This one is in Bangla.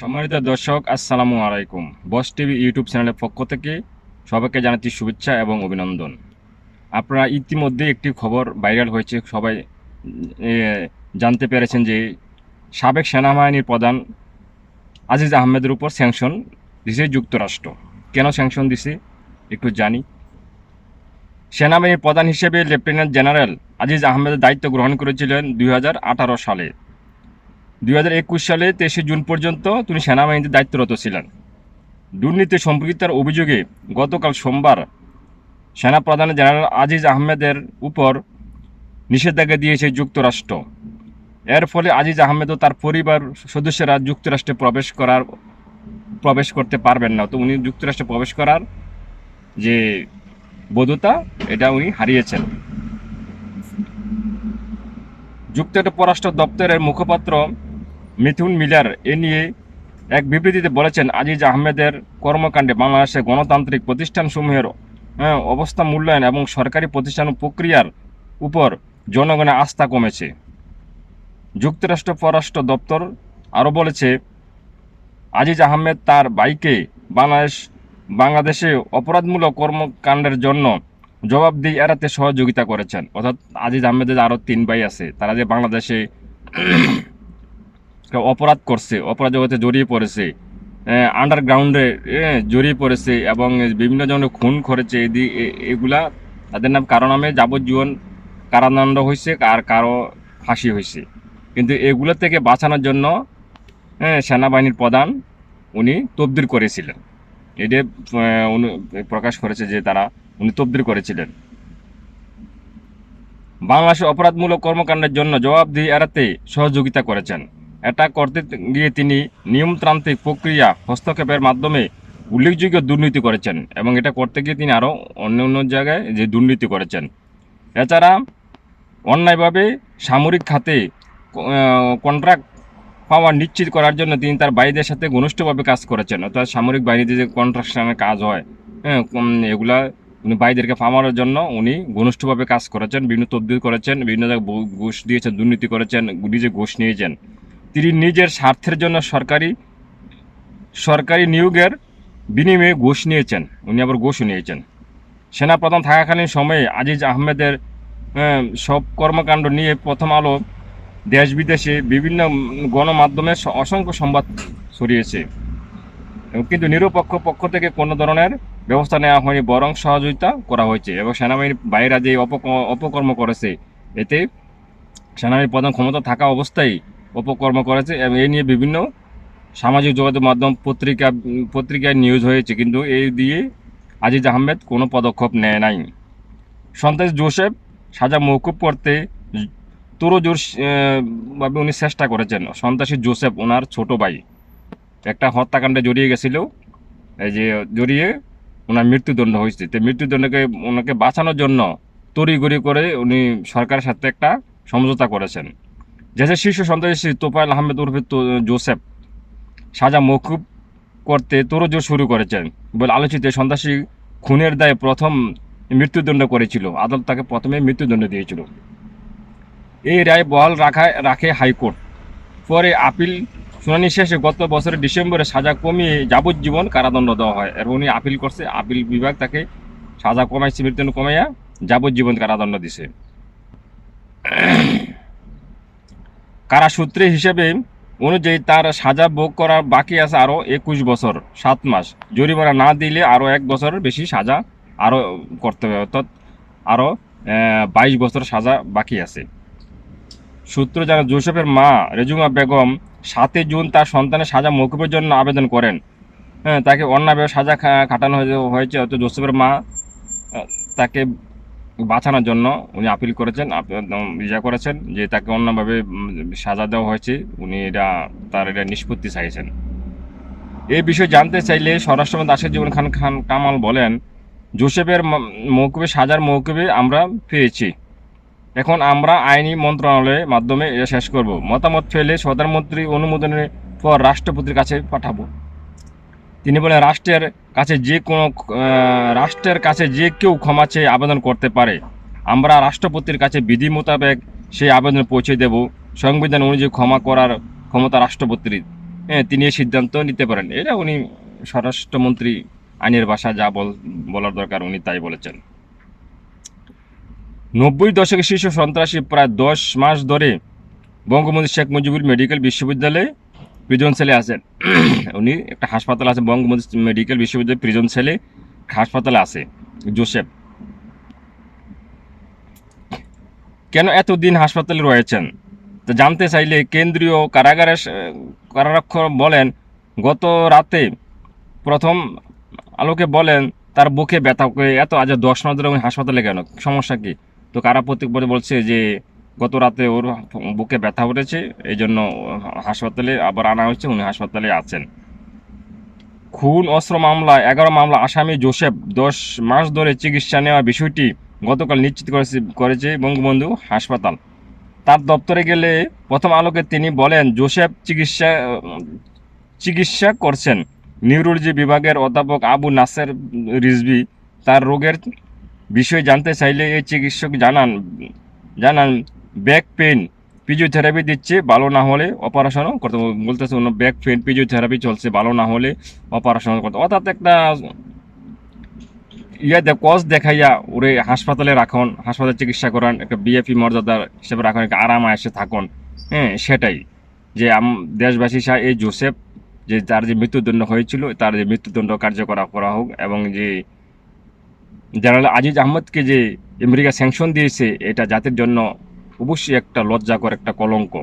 সম্মানিত দর্শক, আসসালামু আলাইকুম। বস টিভি ইউটিউব চ্যানেলের পক্ষ থেকে সবাইকে জানাচ্ছি শুভেচ্ছা এবং অভিনন্দন। আপনারা ইতিমধ্যে একটি খবর ভাইরাল হয়েছে, সবাই জানতে পেরেছেন যে সাবেক সেনাবাহিনীর প্রধান আজিজ আহমেদের উপর স্যাংশন দিছে যুক্তরাষ্ট্র। কেন স্যাংশন দিছে, একটু জানি। সেনাবাহিনীর প্রধান হিসেবে লেফটেন্যান্ট জেনারেল আজিজ আহমেদের দায়িত্ব গ্রহণ করেছিলেন দুই হাজার আঠারো সালে। দুই হাজার একুশ সালে তেইশে জুন পর্যন্ত তিনি সেনাবাহিনীতে দায়িত্বরত ছিলেন। দুর্নীতি সম্পর্কিতার অভিযোগে গতকাল সোমবার সেনাপ্রধান জেনারেল আজিজ আহমেদের উপর নিষেধাজ্ঞা দিয়েছে যুক্তরাষ্ট্র। এর ফলে আজিজ আহমেদ ও তার পরিবার সদস্যরা যুক্তরাষ্ট্রে প্রবেশ করার, প্রবেশ করতে পারবেন না। তো উনি যুক্তরাষ্ট্রে প্রবেশ করার যে বৈধতা, এটা উনি হারিয়েছেন। যুক্তরাষ্ট্র পররাষ্ট্র দপ্তরের মুখপাত্র মিথুন মিলার এ নিয়ে এক বিবৃতিতে বলেছেন আজিজ আহমেদের কর্মকাণ্ডে বাংলাদেশের গণতান্ত্রিক প্রতিষ্ঠানসমূহের আহ, অবস্থা মূল্যায়ন এবং সরকারি প্রতিষ্ঠান প্রক্রিয়ার উপর জনগণের আস্থা কমেছে। যুক্তরাষ্ট্র পররাষ্ট্র দপ্তর আরও বলেছে আজিজ আহমেদ তার বাইকে বাংলাদেশ বাংলাদেশে অপরাধমূলক কর্মকাণ্ডের জন্য জবাবদিহি এড়াতে সহযোগিতা করেছেন। অর্থাৎ আজিজ আহমেদের আরও তিন ভাই আছে। তারা যে বাংলাদেশে অপরাধ করছে, অপরাধ জগতে জড়িয়ে পড়েছে আন্ডারগ্রাউন্ডে জড়িয়ে পড়েছে এবং বিভিন্ন ধরনের খুন করেছে এগুলা তাদের নাম কারও নামে যাবজ্জীবন কারাদণ্ড হয়েছে আর কারও ফাঁসি হয়েছে। কিন্তু এগুলো থেকে বাঁচানোর জন্য সেনাবাহিনীর প্রধান উনি তবদির করেছিলেন। এটা প্রকাশ করেছে যে তারা উনি তবদির করেছিলেন। বাংলাদেশে অপরাধমূলক কর্মকাণ্ডের জন্য জবাবদিহি এড়াতে সহযোগিতা করেছেন। এটা করতে গিয়ে তিনি নিয়মতান্ত্রিক প্রক্রিয়া হস্তক্ষেপের মাধ্যমে উল্লেখযোগ্য দুর্নীতি করেছেন এবং এটা করতে গিয়ে তিনি আরও অন্য অন্য জায়গায় যে দুর্নীতি করেছেন। এছাড়া অন্যায়ভাবে সামরিক খাতে কন্ট্রাক্ট পাওয়া নিশ্চিত করার জন্য তিনি তার ভাইদের সাথে ঘনিষ্ঠভাবে কাজ করেছেন। অর্থাৎ সামরিক বাহিনীতে যে কন্ট্রাকশনের কাজ হয় হ্যাঁ এগুলা উনি ভাইদেরকে পাওয়ানোর জন্য উনি ঘনিষ্ঠভাবে কাজ করেছেন, বিভিন্ন তদবির করেছেন, বিভিন্ন জায়গায় ঘুষ দিয়েছেন, দুর্নীতি করেছেন, নিজে ঘুষ নিয়েছেন। তিনি নিজের স্বার্থের জন্য সরকারি সরকারি নিয়োগের বিনিময়ে ঘুষ নিয়েছেন। উনি আবার ঘুষও নিয়েছেন। সেনাপ্রধান থাকাকালীন সময়ে আজিজ আহমেদের আহ, সব কর্মকাণ্ড নিয়ে প্রথম আলো দেশ বিদেশে বিভিন্ন গণমাধ্যমে অসংখ্য সংবাদ ছড়িয়েছে। কিন্তু নিরপেক্ষ পক্ষ থেকে কোনো ধরনের ব্যবস্থা নেওয়া হয়নি বরং সহযোগিতা করা হয়েছে। এবং সেনাবাহিনীর বাইরা যে অপক- অপকর্ম করেছে এতে সেনাবাহিনীর প্রধান ক্ষমতা থাকা অবস্থায় অপকর্ম করেছে এবং এই নিয়ে বিভিন্ন সামাজিক যোগাযোগ মাধ্যম, পত্রিকা, পত্রিকায় নিউজ হয়েছে। কিন্তু এই দিয়ে আজিজ আহমেদ কোনো পদক্ষেপ নেয় নাই। সন্ত্রাস জোসেফ সাজা মৌকুব করতে তোরজোর ভাবে উনি চেষ্টা করেছেন। সন্ত্রাসী জোসেফ ওনার ছোট ভাই। একটা হত্যাকাণ্ডে জড়িয়ে গেছিল। এই যে জড়িয়ে ওনার মৃত্যুদণ্ড হয়েছে। তো মৃত্যুদণ্ডকে ওনাকে বাঁচানোর জন্য তড়িগড়ি করে উনি সরকারের সাথে একটা সমঝোতা করেছেন। যে শীর্ষ সন্ত্রাসী তোফায়েল আহমেদ উর্ফে তো- জোসেফ সাজা মকুব করতে তোরজোর শুরু করেছেন। বলে আলোচিত সন্ত্রাসী খুনের দায়ে প্রথম মৃত্যুদণ্ড করেছিল। আদালত তাকে প্রথমে মৃত্যুদণ্ড দিয়েছিল। এই রায় বহাল রাখায় রাখে হাইকোর্ট। পরে আপিল শুনানি শেষে গত বছরের ডিসেম্বরে সাজা কমিয়ে যাবজ্জীবন কারাদণ্ড দেওয়া হয়। এবং উনি আপিল করছে। আপিল বিভাগ তাকে সাজা কমাইছে, মৃত্যুদণ্ড কমাইয়া যাবজ্জীবন কারাদণ্ড দিছে। কারা সূত্রে হিসেবে অনুযায়ী তার সাজা ভোগ করার বাকি আছে আরও একুশ বছর, সাত মাস। জরিমানা না দিলে আরও এক বছরের বেশি সাজা আরও করতে হবে, অর্থাৎ আরও বাইশ বছর সাজা বাকি আছে। সূত্র জানা, জোসেফের মা রেজুমা বেগম সাতই জুন তার সন্তানের সাজা মৌকুবের জন্য আবেদন করেন। হ্যাঁ তাকে অন্যায়ভাবে সাজা খাটানো হয়ে- হয়েছে অত জোসেফের মা তাকে বাঁচানোর জন্য উনি আপিল করেছেন ইয়া করেছেন যে তাকে অন্যভাবে সাজা দেওয়া হয়েছে, উনি এটা, তার এটা নিষ্পত্তি চাইছেন। এই বিষয়ে জানতে চাইলে স্বরাষ্ট্রমন্ত্রী আশির জীবন খান খান কামাল বলেন, জোসেফের মৌকুবে, সাজার মৌকুবে আমরা পেয়েছি। এখন আমরা আইনি মন্ত্রণালয়ের মাধ্যমে এটা শেষ করব। মতামত ফেলে প্রধানমন্ত্রী অনুমোদনের পর রাষ্ট্রপতির কাছে পাঠাবো। তিনি বলেন, রাষ্ট্রের কাছে যে কোনো রাষ্ট্রের কাছে যে কেউ ক্ষমা চেয়ে আবেদন করতে পারে। আমরা রাষ্ট্রপতির কাছে বিধি মোতাবেক সেই আবেদন পৌঁছে দেব। সংবিধান অনুযায়ী ক্ষমা করার ক্ষমতা রাষ্ট্রপতির। হ্যাঁ তিনি এই সিদ্ধান্ত নিতে পারেন। এটা উনি স্বরাষ্ট্রমন্ত্রী আইনের ভাষা যা বল, বলার দরকার উনি তাই বলেছেন। নব্বই দশকে শীর্ষ সন্ত্রাসী প্রায় দশ মাস ধরে বঙ্গবন্ধু শেখ মুজিবুর মেডিকেল বিশ্ববিদ্যালয়ে প্রিজন সেলে আছেন। উনি একটা হাসপাতাল আছে বঙ্গবন্ধু মেডিকেল বিশ্ববিদ্যালয় প্রিজন সেলে হাসপাতালে আছে জোসেফ। কেন এতদিন হাসপাতালে রয়েছেন? তো জানতে চাইলে কেন্দ্রীয় কারাগারের আহ, কারারক্ষক বলেন গত রাতে প্রথম আলোকে বলেন তার বুকে ব্যথা করে এত আজ দশ উনি হাসপাতালে কেন? সমস্যা কি? তো কারা প্রতীক বলে বলছে যে গত রাতে ওর বুকে ব্যথা উঠেছে এই জন্য হাসপাতালে আবার আনা হয়েছে, উনি হাসপাতালে আছেন। খুন, অস্ত্র মামলা, এগারো মামলা, আসামি জোসেফ, দশ মাস ধরে চিকিৎসা নেওয়া বিষয়টি গতকাল নিশ্চিত করেছে করেছে বঙ্গবন্ধু হাসপাতাল। তার দপ্তরে গেলে প্রথম আলোকে তিনি বলেন, জোসেফ চিকিৎসা চিকিৎসা করছেন। নিউরোলজি বিভাগের অধ্যাপক আবু নাসের রিজভি তার রোগের বিষয়ে জানতে চাইলে এই চিকিৎসক জানান জানান ব্যাক পেন ফিজিওথেরাপি দিচ্ছে, ভালো না হলে অপারেশনও করতে বলতেছে অন্য ব্যাক পেন ফিজিওথেরাপি চলছে, ভালো না হলে অপারেশন করতে অর্থাৎ একটা ইয়ে কজ দেখাইয়া ওরে হাসপাতালে রাখুন, হাসপাতালে চিকিৎসা করান, একটা বিএপি মর্যাদার হিসেবে রাখুন, একটা আরাম এসে থাকুন। হ্যাঁ সেটাই। যে আম দেশবাসী চায় এই জোসেফ যে তার যে মৃত্যুদণ্ড হয়েছিল, তার যে মৃত্যুদণ্ড কার্যকর করা হোক এবং যে জেনারেল আজিজ আহমদকে যে আমেরিকা স্যাংশন দিয়েছে, এটা জাতির জন্য অবশ্যই একটা লজ্জাকর একটা কলঙ্ক।